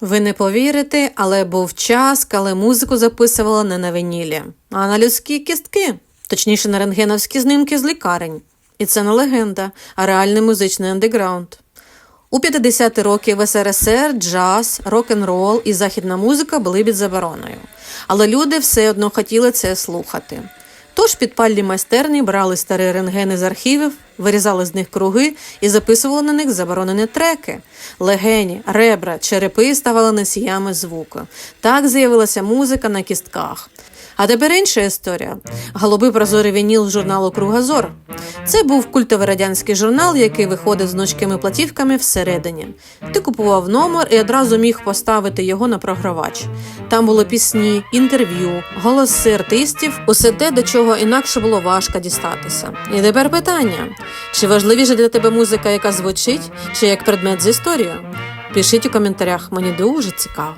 Ви не повірите, але був час, коли музику записували не на вінілі, а на людські кістки, точніше на рентгеновські знімки з лікарень. І це не легенда, а реальний музичний андеграунд. У 50-ті роки в СРСР джаз, рок-н-рол і західна музика були під забороною. Але люди все одно хотіли це слухати. Тож підпальні майстерні брали старі рентгени з архівів, вирізали з них круги і записували на них заборонені треки. Легені, ребра, черепи ставали носіями звуку. Так з'явилася музика на кістках. А тепер інша історія. Голубий прозорий вініл журналу Кругозор. Це був культовий радянський журнал, який виходив з гнучкими платівками всередині. Ти купував номер і одразу міг поставити його на програвач. Там були пісні, інтерв'ю, голоси артистів, усе те, до чого інакше було важко дістатися. І тепер питання: чи важливіше для тебе музика, яка звучить, чи як предмет з історією? Пишіть у коментарях, мені дуже цікаво.